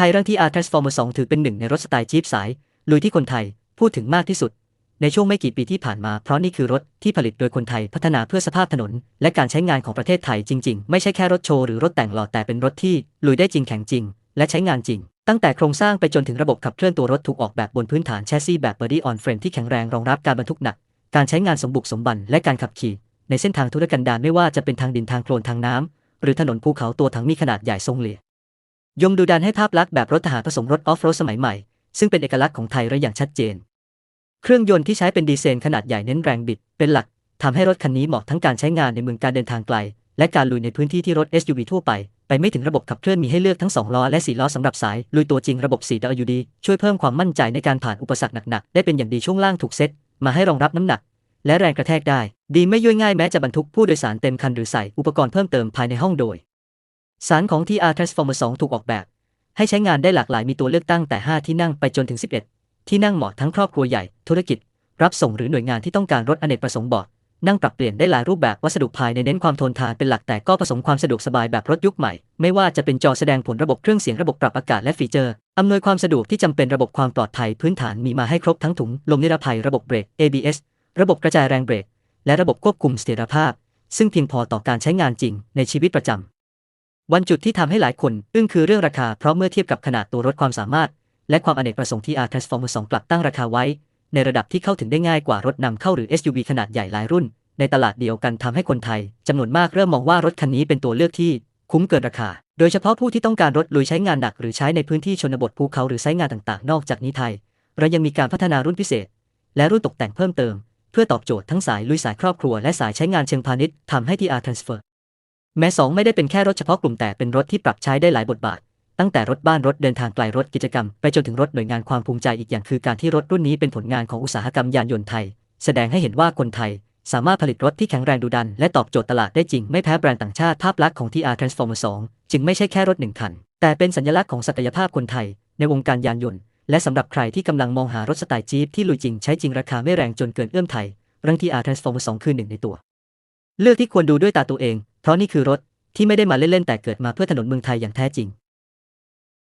ทยเรื่องที่ R Transformer 2 ถือเป็นหนึ่งในรถสไตล์จีปสาย ลุยที่คนไทยพูดถึงมากที่สุด ในช่วงไม่กี่ปีที่ผ่านมา เพราะนี่คือรถที่ผลิตโดยคนไทยพัฒนาเพื่อสภาพถนน และการใช้งานของประเทศไทยจริง ๆ ไม่ใช่แค่รถโชว์หรือรถแต่งหล่อแต่เป็นรถที่ลุยได้จริงแข็งจริง และใช้งานจริง ตั้งแต่โครงสร้างไปจนถึงระบบขับเคลื่อนตัวรถถูกออกแบบบนพื้นฐานแชสซีแบบ Body on Frame ที่แข็งแรงรองรับการบรรทุกหนัก การใช้งานสมบุกสมบันและการขับขี่ ในเส้นทางธุรกันดารไม่ว่าจะเป็นทางดินทางโคลนทางน้ำหรือถนนภูเขาตัวถังมีขนาดใหญ่ทรงเหลี่ย ยมดูดันให้ภาพลักษณ์แบบรถทหารผสมรถออฟโรดสมัยใหม่ ซึ่งเป็นเอกลักษณ์ของไทยระอย่างชัดเจน เครื่องยนต์ที่ใช้เป็นดีเซลขนาดใหญ่เน้นแรงบิด เป็นหลักทำให้รถคันนี้เหมาะทั้งการใช้งานในเมืองการเดินทางไกล และการลุยในพื้นที่ที่รถ SUV ทั่วไป ไปไม่ถึงระบบขับเคลื่อนมีให้เลือกทั้ง 2 ล้อและ 4 ล้อสำหรับสาย ลุยตัวจริงระบบ 4WD ช่วยเพิ่มความมั่นใจในการผ่านอุปสรรคหนักๆ ได้เป็นอย่างดีช่วงล่างถูกเซตมาให้รองรับน้ำหนัก และแรงกระแทกได้ ดีไม่ย่อยง่ายแม้จะบรรทุกผู้โดยสารเต็มคันหรือใส่อุปกรณ์เพิ่มเติมภายในห้องโดย สารของ TR Transformer 2 ถูกออกแบบ ให้ใช้งานได้หลากหลายมีตัวเลือกตั้งแต่ 5 ที่นั่งไปจนถึง 11 ที่นั่งเหมาะทั้งครอบครัวใหญ่ ธุรกิจ รับส่งหรือหน่วยงานที่ต้องการรถอเนกประสงค์เบาะนั่งปรับเปลี่ยนได้หลายรูปแบบวัสดุภายในเน้นความทนทานเป็นหลักแต่ก็ผสมความสะดวกสบายแบบรถยุคใหม่ ไม่ว่าจะเป็นจอแสดงผลระบบเครื่องเสียงระบบปรับอากาศและฟีเจอร์อำนวยความสะดวกที่จำเป็นระบบความปลอดภัยพื้นฐานมีมาให้ครบทั้งถุงลมนิรภัยระบบเบรก ABS ระบบกระจายแรงเบรก และระบบควบคุมเสถียรภาพ ซึ่งเพียงพอต่อการใช้งานจริงในชีวิตประจำ วันจุดที่ทำให้หลายคนอึ้งคือเรื่องราคาเพราะเมื่อเทียบกับขนาดตัวรถความสามารถ และความอเนกประสงค์ที่ R Transformer 2 กลับตั้งราคาไว้ ในระดับที่เข้าถึงได้ง่ายกว่ารถนำเข้าหรือ SUV ขนาดใหญ่หลายรุ่น ในตลาดเดียวกันทำให้คนไทยจำนวนมากเริ่มมองว่ารถคันนี้เป็นตัวเลือกที่คุ้มเกินราคา โดยเฉพาะผู้ที่ต้องการรถลุยใช้งานหนักหรือใช้ในพื้นที่ชนบทภูเขาหรือใช้งานต่างๆ นอกจากนี้ไทยเรายังมีการพัฒนารุ่นพิเศษ และรุ่นตกแต่งเพิ่มเติม เพื่อตอบโจทย์ทั้งสายลุยสายครอบครัวและสายใช้งานเชิงพาณิชย์ทำให้ TR Transfer แม้สองไม่ได้เป็นแค่รถเฉพาะกลุ่มแต่เป็นรถที่ปรับใช้ได้หลายบทบาท ตั้งแต่รถบ้านรถเดินทางไกลรถกิจกรรม ไปจนถึงรถหน่วยงานความภูมิใจอีกอย่างคือการที่รถรุ่นนี้เป็นผลงานของอุตสาหกรรมยานยนต์ไทย แสดงให้เห็นว่าคนไทย สามารถผลิตรถที่แข็งแรงดุดัน และตอบโจทย์ตลาดได้จริงไม่แพ้แบรนด์ต่างชาติภาพลักษณ์ของ TR Transformer 2จึงไม่ใช่แค่รถหนึ่งคัน แต่เป็นสัญลักษณ์ของศักยภาพคนไทย ในวงการยานยนต์ และสำหรับใครที่กำลังมองหารถสไตล์จี๊ปที่ลุยจริงใช้จริงราคาไม่แรงจนเกินเอื้อมไทยรื่อง TR Transformer 2คือหนึ่งในตัว เลือกที่ควรดูด้วยตาตัวเอง เพราะนี่คือรถที่ไม่ได้มาเล่นๆแต่เกิดมาเพื่อถนนเมืองไทยอย่างแท้จริง